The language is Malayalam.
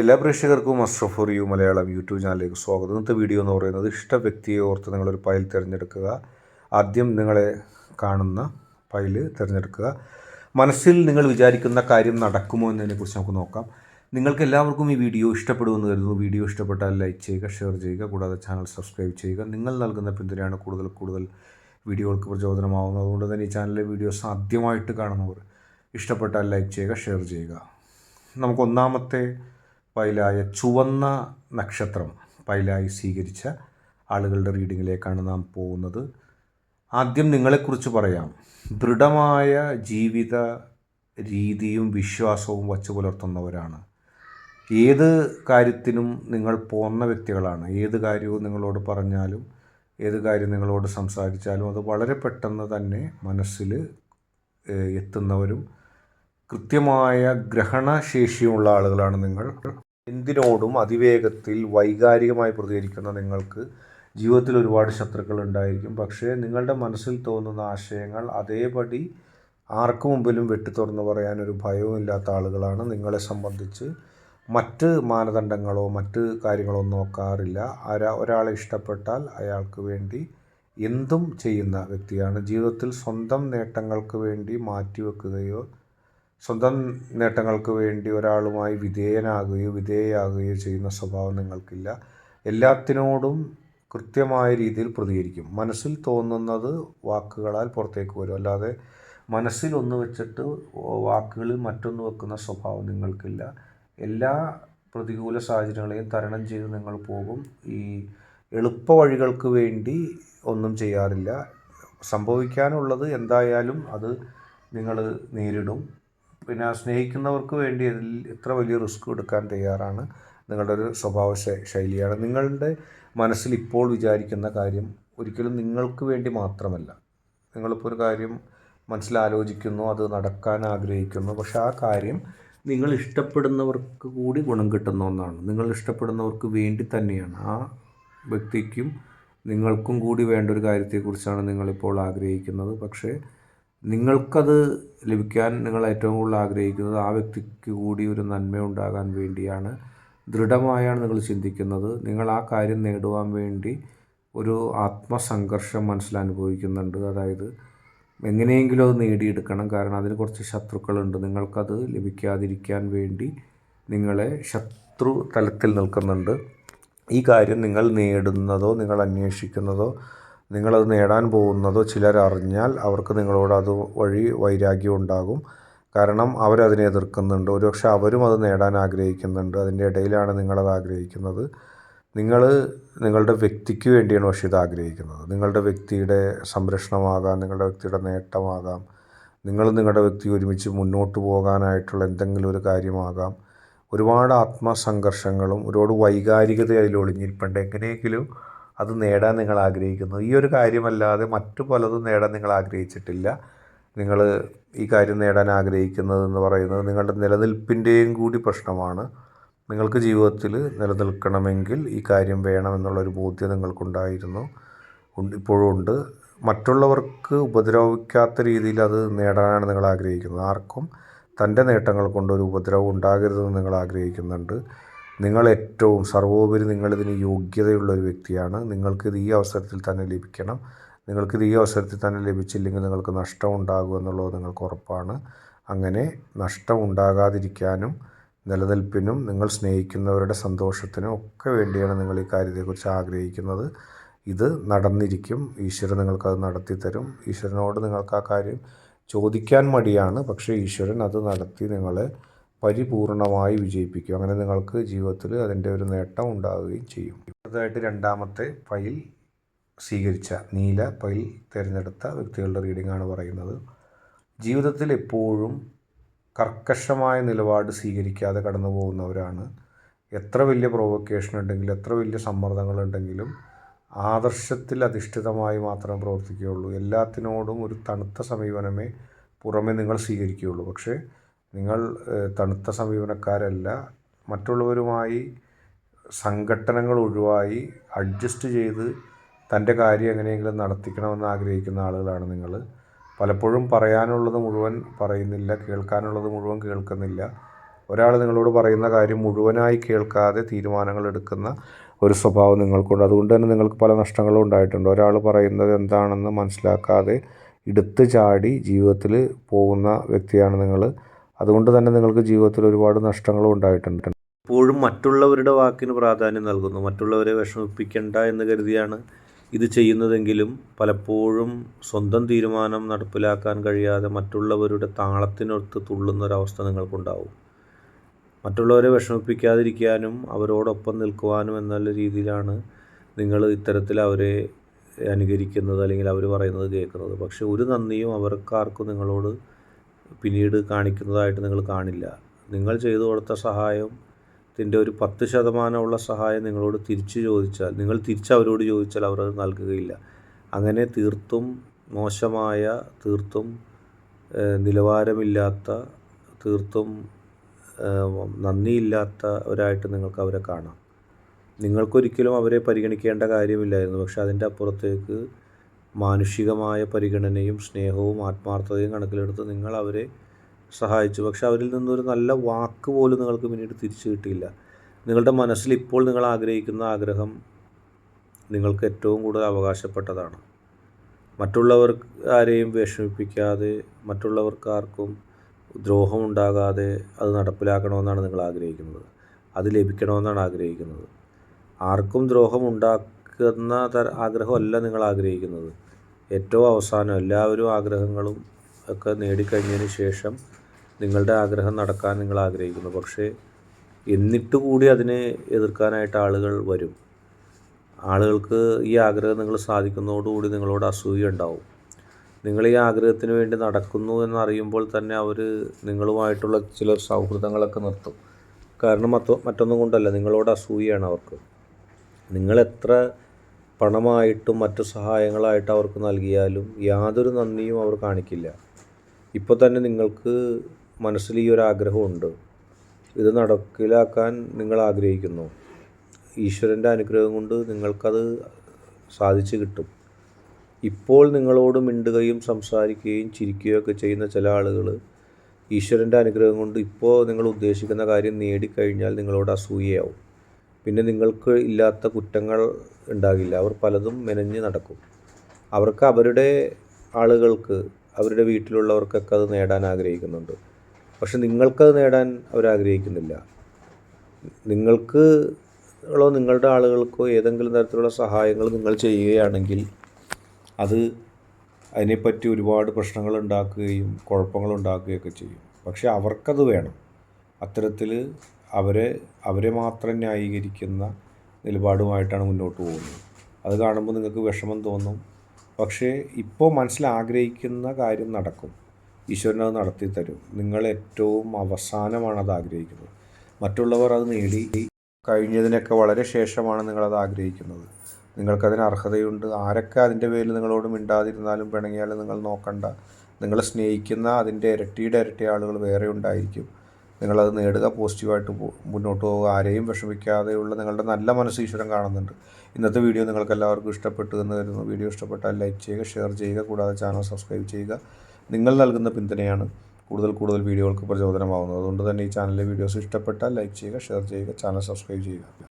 എല്ലാ പ്രേക്ഷകർക്കും ഫോർ യു മലയാളം യൂട്യൂബ് ചാനലിലേക്ക് സ്വാഗതം. ഇന്നത്തെ വീഡിയോ എന്ന് പറയുന്നത് ഇഷ്ട വ്യക്തിയെ ഓർത്ത് നിങ്ങളൊരു ഫയൽ തിരഞ്ഞെടുക്കുക. ആദ്യം നിങ്ങളെ കാണുന്ന ഫയൽ തിരഞ്ഞെടുക്കുക. മനസ്സിൽ നിങ്ങൾ വിചാരിക്കുന്ന കാര്യം നടക്കുമോ എന്നതിനെക്കുറിച്ച് നമുക്ക് നോക്കാം. നിങ്ങൾക്ക് എല്ലാവർക്കും ഈ വീഡിയോ ഇഷ്ടപ്പെടുമെന്ന് കരുതുന്നു. വീഡിയോ ഇഷ്ടപ്പെട്ടാൽ ലൈക്ക് ചെയ്യുക ഷെയർ ചെയ്യുക. കൂടാതെ ചാനൽ സബ്സ്ക്രൈബ് ചെയ്യുക. നിങ്ങൾ നൽകുന്ന പിന്തുണയാണ് കൂടുതൽ കൂടുതൽ വീഡിയോകൾക്ക് പ്രചോദനമാവുന്നത്. അതുകൊണ്ട് തന്നെ ഈ ചാനലിലെ വീഡിയോസ് ആദ്യമായിട്ട് കാണുന്നവർ ഇഷ്ടപ്പെട്ടാൽ ലൈക്ക് ചെയ്യുക ഷെയർ ചെയ്യുക. നമുക്ക് ഒന്നാമത്തെ പൈലായ ചുവന്ന നക്ഷത്രം പൈലായി സ്വീകരിച്ച ആളുകളുടെ റീഡിങ്ങിലേക്കാണ് നാം പോകുന്നത്. ആദ്യം നിങ്ങളെക്കുറിച്ച് പറയാം. ദൃഢമായ ജീവിത രീതിയും വിശ്വാസവും വച്ചു പുലർത്തുന്നവരാണ്. ഏത് കാര്യത്തിനും നിങ്ങൾ പോന്ന വ്യക്തികളാണ്. ഏത് കാര്യവും നിങ്ങളോട് പറഞ്ഞാലും ഏത് കാര്യം നിങ്ങളോട് സംസാരിച്ചാലും അത് വളരെ പെട്ടെന്ന് തന്നെ മനസ്സിൽ എത്തുന്നവരും കൃത്യമായ ഗ്രഹണശേഷിയുള്ള ആളുകളാണ് നിങ്ങൾ. എന്തിനോടും അതിവേഗത്തിൽ വൈകാരികമായി പ്രതികരിക്കുന്ന നിങ്ങൾക്ക് ജീവിതത്തിൽ ഒരുപാട് ശത്രുക്കൾ ഉണ്ടായിരിക്കും. പക്ഷേ നിങ്ങളുടെ മനസ്സിൽ തോന്നുന്ന ആശയങ്ങൾ അതേപടി ആർക്കു മുമ്പിലും വെട്ടി തുറന്ന് ഭയവും ഇല്ലാത്ത ആളുകളാണ്. നിങ്ങളെ സംബന്ധിച്ച് മറ്റ് മാനദണ്ഡങ്ങളോ മറ്റ് കാര്യങ്ങളോ നോക്കാറില്ല. ആരാ ഒരാളെ ഇഷ്ടപ്പെട്ടാൽ അയാൾക്ക് വേണ്ടി എന്തും ചെയ്യുന്ന വ്യക്തിയാണ്. ജീവിതത്തിൽ സ്വന്തം നേട്ടങ്ങൾക്ക് വേണ്ടി മാറ്റിവെക്കുകയോ സ്വന്തം നേട്ടങ്ങൾക്ക് വേണ്ടി ഒരാളുമായി വിധേയനാകുകയോ വിധേയയാകുകയോ ചെയ്യുന്ന സ്വഭാവം നിങ്ങൾക്കില്ല. എല്ലാത്തിനോടും കൃത്യമായ രീതിയിൽ പ്രതികരിക്കും. മനസ്സിൽ തോന്നുന്നത് വാക്കുകളാൽ പുറത്തേക്ക് വരും. അല്ലാതെ മനസ്സിൽ ഒന്ന് വെച്ചിട്ട് വാക്കുകളിൽ മറ്റൊന്ന് വെക്കുന്ന സ്വഭാവം നിങ്ങൾക്കില്ല. എല്ലാ പ്രതികൂല സാഹചര്യങ്ങളെയും തരണം ചെയ്ത് നിങ്ങൾ പോകും. ഈ എളുപ്പ വഴികൾക്ക് വേണ്ടി ഒന്നും ചെയ്യാറില്ല. സംഭവിക്കാനുള്ളത് എന്തായാലും അത് നിങ്ങൾ നേരിടും. പിന്നെ സ്നേഹിക്കുന്നവർക്ക് വേണ്ടി അതിൽ എത്ര വലിയ റിസ്ക് എടുക്കാൻ തയ്യാറാണ് നിങ്ങളുടെ ഒരു സ്വഭാവ ശൈലിയാണ്. നിങ്ങളുടെ മനസ്സിൽ ഇപ്പോൾ വിചാരിക്കുന്ന കാര്യം ഒരിക്കലും നിങ്ങൾക്ക് വേണ്ടി മാത്രമല്ല. നിങ്ങളിപ്പോൾ ഒരു കാര്യം മനസ്സിലാലോചിക്കുന്നു അത് നടക്കാൻ ആഗ്രഹിക്കുന്നു പക്ഷേ ആ കാര്യം നിങ്ങൾ ഇഷ്ടപ്പെടുന്നവർക്ക് കൂടി ഗുണം കിട്ടുന്ന ഒന്നാണ്. നിങ്ങൾ ഇഷ്ടപ്പെടുന്നവർക്ക് വേണ്ടി തന്നെയാണ്. ആ വ്യക്തിക്കും നിങ്ങൾക്കും കൂടി വേണ്ട ഒരു കാര്യത്തെക്കുറിച്ചാണ് നിങ്ങളിപ്പോൾ ആഗ്രഹിക്കുന്നത്. പക്ഷേ നിങ്ങൾക്കത് ലഭിക്കാൻ നിങ്ങൾ ഏറ്റവും കൂടുതൽ ആഗ്രഹിക്കുന്നത് ആ വ്യക്തിക്ക് കൂടി ഒരു നന്മയുണ്ടാകാൻ വേണ്ടിയാണ്. ദൃഢമായാണ് നിങ്ങൾ ചിന്തിക്കുന്നത്. നിങ്ങൾ ആ കാര്യം നേടുവാൻ വേണ്ടി ഒരു ആത്മസംഘർഷം മനസ്സിൽ അനുഭവിക്കുന്നുണ്ട്. അതായത് എങ്ങനെയെങ്കിലും അത് നേടിയെടുക്കണം. കാരണം അതിന് കുറച്ച് ശത്രുക്കളുണ്ട്. നിങ്ങൾക്കത് ലഭിക്കാതിരിക്കാൻ വേണ്ടി നിങ്ങളെ ശത്രു തലത്തിൽ നിൽക്കുന്നുണ്ട്. ഈ കാര്യം നിങ്ങൾ നേടുന്നതോ നിങ്ങൾ അന്വേഷിക്കുന്നതോ നിങ്ങളത് നേടാൻ പോകുന്നതോ ചിലരറിഞ്ഞാൽ അവർക്ക് നിങ്ങളോട് അത് വഴി വൈരാഗ്യം ഉണ്ടാകും. കാരണം അവരതിനെ എതിർക്കുന്നുണ്ട്. ഒരുപക്ഷെ അവരും അത് നേടാൻ ആഗ്രഹിക്കുന്നുണ്ട്. അതിന്റെ ഇടയിലാണ് നിങ്ങളത് ആഗ്രഹിക്കുന്നത്. നിങ്ങൾ നിങ്ങളുടെ വ്യക്തിക്ക് വേണ്ടിയാണ് പക്ഷേ ഇത് ആഗ്രഹിക്കുന്നത്. നിങ്ങളുടെ വ്യക്തിയുടെ സംരക്ഷണമാകാം നിങ്ങളുടെ വ്യക്തിയുടെ നേട്ടമാകാം. നിങ്ങൾ നിങ്ങളുടെ വ്യക്തി ഒരുമിച്ച് മുന്നോട്ട് പോകാനായിട്ടുള്ള എന്തെങ്കിലും ഒരു കാര്യമാകാം. ഒരുപാട് ആത്മസംഘർഷങ്ങളും ഒരുപാട് വൈകാരികത അതിൽ ഒളിഞ്ഞിരിപ്പുണ്ട് എങ്ങനെയെങ്കിലും അത് നേടാൻ നിങ്ങൾ ആഗ്രഹിക്കുന്നു. ഈ ഒരു കാര്യമല്ലാതെ മറ്റു പലതും നേടാൻ നിങ്ങൾ ആഗ്രഹിച്ചിട്ടില്ല. നിങ്ങൾ ഈ കാര്യം നേടാൻ ആഗ്രഹിക്കുന്നതെന്ന് പറയുന്നത് നിങ്ങളുടെ നിലനിൽപ്പിന്റെയും കൂടി പ്രശ്നമാണ്. നിങ്ങൾക്ക് ജീവിതത്തിൽ നിലനിൽക്കണമെങ്കിൽ ഈ കാര്യം വേണമെന്നുള്ളൊരു ബോധ്യം നിങ്ങൾക്കുണ്ടായിരുന്നു. ഇപ്പോഴും ഉണ്ട്. മറ്റുള്ളവർക്ക് ഉപദ്രവിക്കാത്ത രീതിയിൽ അത് നേടാനാണ് നിങ്ങൾ ആഗ്രഹിക്കുന്നത്. ആർക്കും തന്റെ നേട്ടങ്ങൾ കൊണ്ടൊരു ഉപദ്രവം ഉണ്ടാകരുതെന്ന് നിങ്ങൾ ആഗ്രഹിക്കുന്നുണ്ട്. നിങ്ങൾ ഏറ്റവും സർവോപരി നിങ്ങളിതിന് യോഗ്യതയുള്ള ഒരു വ്യക്തിയാണ്. നിങ്ങൾക്കിത് ഈ അവസരത്തിൽ തന്നെ ലഭിക്കണം. നിങ്ങൾക്കിത് ഈ അവസരത്തിൽ തന്നെ ലഭിച്ചില്ലെങ്കിൽ നിങ്ങൾക്ക് നഷ്ടം ഉണ്ടാകും എന്നുള്ളത് നിങ്ങൾക്ക് ഉറപ്പാണ്. അങ്ങനെ നഷ്ടം ഉണ്ടാകാതിരിക്കാനും നിലനിൽപ്പിനും നിങ്ങൾ സ്നേഹിക്കുന്നവരുടെ സന്തോഷത്തിനും ഒക്കെ വേണ്ടിയാണ് നിങ്ങൾ ഈ കാര്യത്തെക്കുറിച്ച് ആഗ്രഹിക്കുന്നത്. ഇത് നടന്നിരിക്കും. ഈശ്വരൻ നിങ്ങൾക്കത് നടത്തി തരും ഈശ്വരനോട് നിങ്ങൾക്ക് ആ കാര്യം ചോദിക്കാൻ മടിയാണ്. പക്ഷേ ഈശ്വരൻ അത് നടത്തി നിങ്ങളെ പരിപൂർണമായി വിജയിപ്പിക്കും. അങ്ങനെ നിങ്ങൾക്ക് ജീവിതത്തിൽ അതിന്റെ ഒരു നേട്ടം ഉണ്ടാവുകയും ചെയ്യും. അടുത്തതായിട്ട് രണ്ടാമത്തെ ഫയൽ സ്വീകരിച്ച നീല ഫയൽ തിരഞ്ഞെടുത്ത വ്യക്തികളുടെ റീഡിംഗ് ആണ് പറയുന്നത്. ജീവിതത്തിൽ എപ്പോഴും കർക്കശമായ നിലപാട് സ്വീകരിക്കാതെ കടന്നു പോകുന്നവരാണ്. എത്ര വലിയ പ്രൊവക്കേഷൻ ഉണ്ടെങ്കിലും എത്ര വലിയ സമ്മർദ്ദങ്ങളുണ്ടെങ്കിലും ആദർശത്തിൽ അധിഷ്ഠിതമായി മാത്രമേ പ്രവർത്തിക്കുകയുള്ളൂ. എല്ലാത്തിനോടും ഒരു തണുത്ത സമീപനമേ പുറമേ നിങ്ങൾ സ്വീകരിക്കുകയുള്ളൂ. പക്ഷേ നിങ്ങൾ തണുത്ത സമീപനക്കാരല്ല മറ്റുള്ളവരുമായി സംഘട്ടനങ്ങൾ ഒഴിവായി അഡ്ജസ്റ്റ് ചെയ്ത് തന്റെ കാര്യം എങ്ങനെയെങ്കിലും നടത്തിക്കണമെന്ന് ആഗ്രഹിക്കുന്ന ആളുകളാണ് നിങ്ങൾ. പലപ്പോഴും പറയാനുള്ളത് മുഴുവൻ പറയുന്നില്ല കേൾക്കാനുള്ളത് മുഴുവൻ കേൾക്കുന്നില്ല. ഒരാൾ നിങ്ങളോട് പറയുന്ന കാര്യം മുഴുവനായി കേൾക്കാതെ തീരുമാനങ്ങൾ എടുക്കുന്ന ഒരു സ്വഭാവം നിങ്ങൾക്കുണ്ട്. അതുകൊണ്ട് തന്നെ നിങ്ങൾക്ക് പല നഷ്ടങ്ങളും ഉണ്ടായിട്ടുണ്ട്. ഒരാൾ പറയുന്നത് എന്താണെന്ന് മനസ്സിലാക്കാതെ എടുത്തു ചാടി ജീവിതത്തിൽ പോകുന്ന വ്യക്തിയാണ് നിങ്ങൾ. അതുകൊണ്ട് തന്നെ നിങ്ങൾക്ക് ജീവിതത്തിൽ ഒരുപാട് നഷ്ടങ്ങളും ഉണ്ടായിട്ടുണ്ട്. എപ്പോഴും മറ്റുള്ളവരുടെ വാക്കിന് പ്രാധാന്യം നൽകുന്നു. മറ്റുള്ളവരെ വിഷമിപ്പിക്കേണ്ട എന്ന് കരുതിയാണ് ഇത് ചെയ്യുന്നതെങ്കിലും പലപ്പോഴും സ്വന്തം തീരുമാനം നടപ്പിലാക്കാൻ കഴിയാതെ മറ്റുള്ളവരുടെ താളത്തിനൊത്ത് തുള്ളുന്ന തുള്ളുന്നൊരവസ്ഥ നിങ്ങൾക്കുണ്ടാവും. മറ്റുള്ളവരെ വിഷമിപ്പിക്കാതിരിക്കാനും അവരോടൊപ്പം നിൽക്കുവാനും എന്നുള്ള രീതിയിലാണ് നിങ്ങൾ ഇത്തരത്തിൽ അവരെ അനുകരിക്കുന്നത് അല്ലെങ്കിൽ അവർ പറയുന്നത് കേൾക്കുന്നത്. പക്ഷേ ഒരു നന്ദിയും അവർക്കാർക്കും നിങ്ങളോട് പിന്നീട് കാണിക്കുന്നതായിട്ട് നിങ്ങൾ കാണില്ല. നിങ്ങൾ ചെയ്തു കൊടുത്ത സഹായം ത്തിന്റെ ഒരു പത്ത് ശതമാനമുള്ള സഹായം നിങ്ങളോട് തിരിച്ചു ചോദിച്ചാൽ നിങ്ങൾ തിരിച്ച് അവരോട് ചോദിച്ചാൽ അവർ അത് നൽകുകയില്ല. അങ്ങനെ തീർത്തും മോശമായ തീർത്തും നിലവാരമില്ലാത്ത തീർത്തും നന്ദിയില്ലാത്തവരായിട്ട് നിങ്ങൾക്ക് അവരെ കാണാം. നിങ്ങൾക്കൊരിക്കലും അവരെ പരിഗണിക്കേണ്ട കാര്യമില്ലായിരുന്നു. പക്ഷെ അതിന്റെ അപ്പുറത്തേക്ക് മാനുഷികമായ പരിഗണനയും സ്നേഹവും ആത്മാർത്ഥതയും കണക്കിലെടുത്ത് നിങ്ങൾ അവരെ സഹായിച്ചു. പക്ഷെ അവരിൽ നിന്നൊരു നല്ല വാക്ക് പോലും നിങ്ങൾക്ക് പിന്നീട് തിരിച്ചു കിട്ടിയില്ല. നിങ്ങളുടെ മനസ്സിൽ ഇപ്പോൾ നിങ്ങൾ ആഗ്രഹിക്കുന്ന ആഗ്രഹം നിങ്ങൾക്ക് ഏറ്റവും കൂടുതൽ അവകാശപ്പെട്ടതാണ്. മറ്റുള്ളവർ ആരെയും വിഷമിപ്പിക്കാതെ മറ്റുള്ളവർക്കാർക്കും ദ്രോഹമുണ്ടാകാതെ അത് നടപ്പിലാക്കണമെന്നാണ് നിങ്ങൾ ആഗ്രഹിക്കുന്നത്. അത് ലഭിക്കണമെന്നാണ് ആഗ്രഹിക്കുന്നത്. ആർക്കും ദ്രോഹം ഉണ്ടാക്കുന്ന തര ആഗ്രഹമല്ല നിങ്ങൾ ആഗ്രഹിക്കുന്നത്. ഏറ്റവും അവസാനം എല്ലാവരും ആഗ്രഹങ്ങളും ഒക്കെ നേടിക്കഴിഞ്ഞതിന് ശേഷം നിങ്ങളുടെ ആഗ്രഹം നടക്കാൻ നിങ്ങൾ ആഗ്രഹിക്കുന്നു. പക്ഷേ എന്നിട്ട് കൂടി അതിനെ എതിർക്കാനായിട്ട് ആളുകൾ വരും. ആളുകൾക്ക് ഈ ആഗ്രഹം നിങ്ങൾ സാധിക്കുന്നതോടുകൂടി നിങ്ങളോട് അസൂയ ഉണ്ടാവും. നിങ്ങൾ ഈ ആഗ്രഹത്തിന് വേണ്ടി നടക്കുന്നു എന്നറിയുമ്പോൾ തന്നെ അവർ നിങ്ങളുമായിട്ടുള്ള ചില സൗഹൃദങ്ങളൊക്കെ നിർത്തും. കാരണം മറ്റോ മറ്റൊന്നും കൊണ്ടല്ല നിങ്ങളോട് അസൂയയാണ് അവർക്ക്. നിങ്ങൾ എത്ര പണമായിട്ടും മറ്റു സഹായങ്ങളായിട്ട് അവർക്ക് നൽകിയാലും യാതൊരു നന്ദിയും അവർ കാണിക്കില്ല. ഇപ്പോൾ തന്നെ നിങ്ങൾക്ക് മനസ്സിൽ ഈ ഒരു ആഗ്രഹമുണ്ട് ഇത് നടപ്പിലാക്കാൻ നിങ്ങൾ ആഗ്രഹിക്കുന്നു. ഈശ്വരന്റെ അനുഗ്രഹം കൊണ്ട് നിങ്ങൾക്കത് സാധിച്ചു കിട്ടും. ഇപ്പോൾ നിങ്ങളോട് മിണ്ടുകയും സംസാരിക്കുകയും ചിരിക്കുകയൊക്കെ ചെയ്യുന്ന ചില ആളുകൾ ഈശ്വരന്റെ അനുഗ്രഹം കൊണ്ട് ഇപ്പോൾ നിങ്ങൾ ഉദ്ദേശിക്കുന്ന കാര്യം നേടിക്കഴിഞ്ഞാൽ നിങ്ങളോട് അസൂയയാവും. പിന്നെ നിങ്ങൾക്ക് ഇല്ലാത്ത കുറ്റങ്ങൾ ഉണ്ടാകില്ല. അവർ പലതും മെനഞ്ഞ് നടക്കും. അവർക്ക് അവരുടെ ആളുകൾക്ക് അവരുടെ വീട്ടിലുള്ളവർക്കൊക്കെ അത് നേടാൻ ആഗ്രഹിക്കുന്നുണ്ട്. പക്ഷെ നിങ്ങൾക്കത് നേടാൻ അവരാഗ്രഹിക്കുന്നില്ല നിങ്ങൾക്ക് ളോ നിങ്ങളുടെ ആളുകൾക്കോ ഏതെങ്കിലും തരത്തിലുള്ള സഹായങ്ങൾ നിങ്ങൾ ചെയ്യുകയാണെങ്കിൽ അത് അതിനെപ്പറ്റി ഒരുപാട് പ്രശ്നങ്ങൾ ഉണ്ടാക്കുകയും കുഴപ്പങ്ങൾ ഉണ്ടാക്കുകയൊക്കെ ചെയ്യും. പക്ഷെ അവർക്കത് വേണം. അത്തരത്തിൽ അവരെ അവരെ മാത്രം ന്യായീകരിക്കുന്ന നിലപാടുമായിട്ടാണ് മുന്നോട്ട് പോകുന്നത്. അത് കാണുമ്പോൾ നിങ്ങൾക്ക് വിഷമം തോന്നും. പക്ഷേ ഇപ്പോൾ മനസ്സിൽ ആഗ്രഹിക്കുന്ന കാര്യം നടക്കും. ഈശ്വരൻ അത് നടത്തി തരും. നിങ്ങൾ ഏറ്റവും അവസാനമാണ് അത് ആഗ്രഹിക്കുന്നത്. മറ്റുള്ളവർ അത് നേടി കഴിഞ്ഞതിനൊക്കെ വളരെ ശേഷമാണ് നിങ്ങളത് ആഗ്രഹിക്കുന്നത്. നിങ്ങൾക്കതിന് അർഹതയുണ്ട്. ആരൊക്കെ അതിന്റെ പേരിൽ നിങ്ങളോട് മിണ്ടാതിരുന്നാലും പിണങ്ങിയാലും നിങ്ങൾ നോക്കണ്ട. നിങ്ങൾ സ്നേഹിക്കുന്ന അതിന്റെ ഇരട്ടിയുടെ ഇരട്ടി ആളുകൾ വേറെ ഉണ്ടായിരിക്കും. നിങ്ങളത് നേടുക പോസിറ്റീവായിട്ട് മുന്നോട്ട് പോവുക ആരെയും വിഷമിക്കാതെയുള്ള നിങ്ങളുടെ നല്ല മനസ്സ് ഈശ്വരൻ കാണുന്നുണ്ട്. ഇന്നത്തെ വീഡിയോ നിങ്ങൾക്ക് എല്ലാവർക്കും ഇഷ്ടപ്പെട്ടു എന്ന് കരുതുന്നു. വീഡിയോ ഇഷ്ടപ്പെട്ടാൽ ലൈക്ക് ചെയ്യുക ഷെയർ ചെയ്യുക കൂടാതെ ചാനൽ സബ്സ്ക്രൈബ് ചെയ്യുക. നിങ്ങൾ നൽകുന്ന പിന്തുണയാണ് കൂടുതൽ കൂടുതൽ വീഡിയോകൾക്ക് പ്രചോദനമാകുന്നത് അതുകൊണ്ട് തന്നെ ഈ ചാനലിലെ വീഡിയോസ് ഇഷ്ടപ്പെട്ടാൽ ലൈക്ക് ചെയ്യുക ഷെയർ ചെയ്യുക ചാനൽ സബ്സ്ക്രൈബ് ചെയ്യുക.